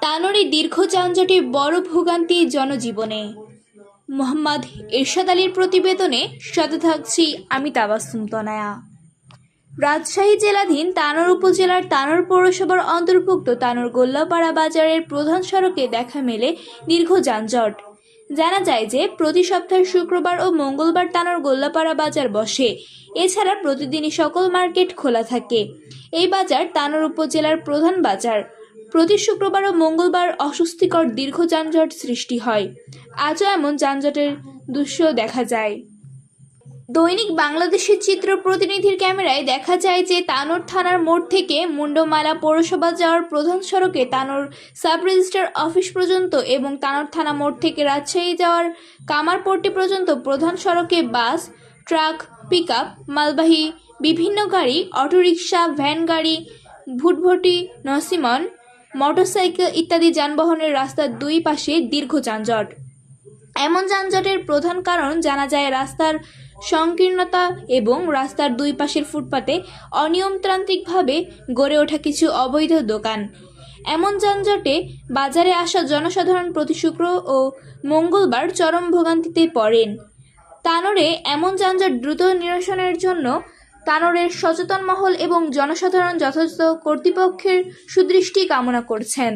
তানোরে দীর্ঘ যানজটে বড় ভোগান্তি জনজীবনে। মোহাম্মদ এরশাদ আলীর প্রতিবেদনে সাথে থাকছি আমি তাবাসুম তনায়া রাজশাহী জেলাধীন তানোর উপজেলার তানোর পৌরসভার অন্তর্ভুক্ত তানোর গোল্লাপাড়া বাজারের প্রধান সড়কে দেখা মেলে দীর্ঘ যানজট। জানা যায় যে, প্রতি সপ্তাহের শুক্রবার ও মঙ্গলবার তানোর গোল্লাপাড়া বাজার বসে। এছাড়া প্রতিদিনই সকল মার্কেট খোলা থাকে। এই বাজার তানোর উপজেলার প্রধান বাজার। প্রতি শুক্রবার ও মঙ্গলবার অস্বস্তিকর দীর্ঘ যানজট সৃষ্টি হয়। আজও এমন যানজটের দৃশ্য দেখা যায়। দৈনিক বাংলাদেশের চিত্র প্রতিনিধির ক্যামেরায় দেখা যায় যে তানোর থানার মোড় থেকে মুন্ডমালা পৌরসভা যাওয়ার প্রধান সড়কে তানোর সাব রেজিস্ট্রার অফিস পর্যন্ত এবং তানোর থানা মোড় থেকে রাজশাহী যাওয়ার কামারপট্টি পর্যন্ত প্রধান সড়কে বাস, ট্রাক, পিকআপ, মালবাহী, বিভিন্ন গাড়ি, অটোরিকশা, ভ্যান গাড়ি, ভুটভটি নসিমন মোটরসাইকেল ইত্যাদি যানবাহনের রাস্তার দুই পাশে দীর্ঘ যানজট। এমন যানজটের প্রধান কারণ জানা যায় রাস্তার সংকীর্ণতা এবং রাস্তার দুই পাশের ফুটপাতে অনিয়মতান্ত্রিকভাবে গড়ে ওঠা কিছু অবৈধ দোকান। এমন যানজটে বাজারে আসা জনসাধারণ প্রতি শুক্র ও মঙ্গলবার চরম ভোগান্তিতে পড়েন। তানোরে এমন যানজট দ্রুত নিরসনের জন্য তানোরের সচেতন মহল এবং জনসাধারণ যথাযথ কর্তৃপক্ষের সুদৃষ্টি কামনা করছেন।